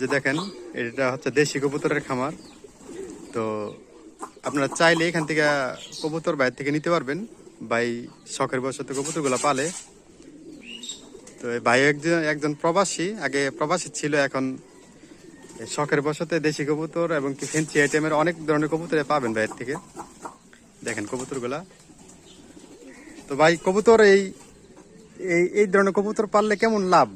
যে দেখেন, এটা হচ্ছে দেশি কবুতরের খামার। তো আপনারা চাইলে এখান থেকে কবুতর বাইরে থেকে নিতে পারবেন। ভাই শখের বসতে কবুতরগুলো পালে। তো ভাই একজন একজন প্রবাসী, আগে প্রবাসী ছিল, এখন শখের বসতে দেশি কবুতর এবং কি ফেন্সি আইটেমের অনেক ধরনের কবুতর পাবেন বাইরের থেকে। দেখেন কবুতরগুলা। তো ভাই, কবুতর এই এই ধরনের কবুতর পাললে কেমন লাভ?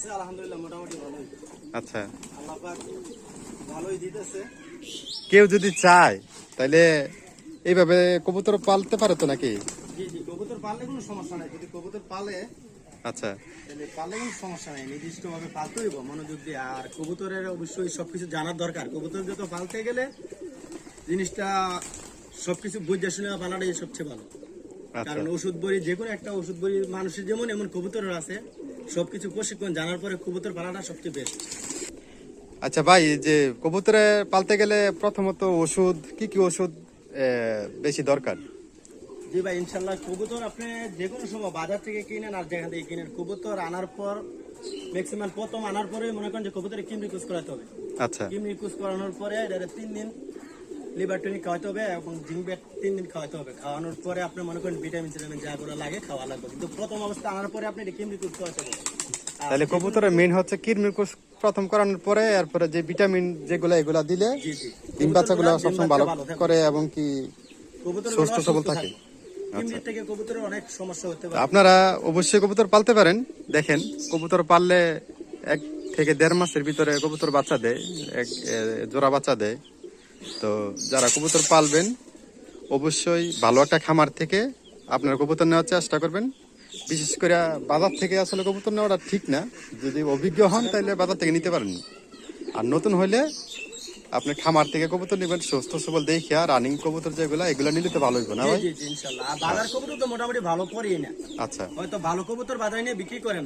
আছে আলহামদুলিল্লাহ মোটামুটি ভালোই। আচ্ছা। আল্লাহ পাক ভালোই দিতেছে। কেউ যদি চায় তাহলে এইভাবে কবুতর পালতে পারে তো নাকি? জি জি কবুতর পাললে কোনো সমস্যা নাই। যদি কবুতর পালে আচ্ছা। তাহলে পাললে কোনো সমস্যা নাই। নির্দিষ্ট ভাবে পালতে হইব মনোযোগ দিয়ে। আর কবুতরের অবশ্যই সবকিছু জানার দরকার। কবুতর যত পালতে গেলে জিনিসটা সবকিছু বুঝে শুনে পালাটাই সবচেয়ে ভালো। আচ্ছা। কারণ ওষুধ বড়ি যে কোনো একটা ওষুধ বড়ি মানুষের যেমন এমন কবুতরের আছে সবকিছু প্রশিক্ষণ জানার পরে কবুতর পালাটা সবচেয়ে বেস্ট আচ্ছা ভাই যে কবুতরে পালতে গেলে প্রথমত ওষুধ কি কি ওষুধ বেশি দরকার? জি ভাই ইনশাল্লাহ কবুতর আপনি যে কোনো সময় বাজার থেকে কিনেন আর যেখান থেকে কিনেন কবুতর আনার পর ম্যাক্সিমাম প্রথম আনার পরে মনে করেন যে কবুতরে কিম রিকুজ করাতে হবে। আচ্ছা। কিম রিকুজ করানোর পরে তিন দিন লিভার টনিক খাওয়াতে হবে এবং জিঙ্ক ব্যাট তিন দিন খাওয়াতে হবে। খাওয়ানোর পরে আপনি মনে করেন ভিটামিন সিটামিন যা করে লাগে খাওয়া লাগবে। কিন্তু প্রথম অবস্থা আনার পরে আপনি এটা কিম রিকুজ হবে। তাহলে কবুতরের মেন হচ্ছে কৃমির কোষ প্রথম করানোর পরে এরপরে যে ভিটামিন যেগুলো এগুলা দিলে ডিম বাচ্চাগুলো সবসময় ভালো করে এবং কি সুস্থ সবল থাকে। পারে। আপনারা অবশ্যই কবুতর পালতে পারেন। দেখেন কবুতর পাললে এক থেকে দেড় মাসের ভিতরে কবুতর বাচ্চা দেয় এক জোড়া বাচ্চা দেয়। তো যারা কবুতর পালবেন অবশ্যই ভালো একটা খামার থেকে আপনার কবুতর নেওয়ার চেষ্টা করবেন। বিশেষ করে বাজার থেকে আসলে কবুতর নেওয়াটা ঠিক না। যদি অভিজ্ঞ হন তাহলে বাজার থেকে নিতে পারেন। আর নতুন হইলে আপনি খামার থেকে কবুতর নেবেন সুস্থ সবল দেখে আর রানিং কবুতর যেগুলো এগুলো নিলে তো ভালো হইব না ভাই? বাজার কবুতর তো মোটামুটি ভালো করেই না। আচ্ছা। হয়তো ভালো কবুতর বাজারে নিয়ে বিক্রি করে না।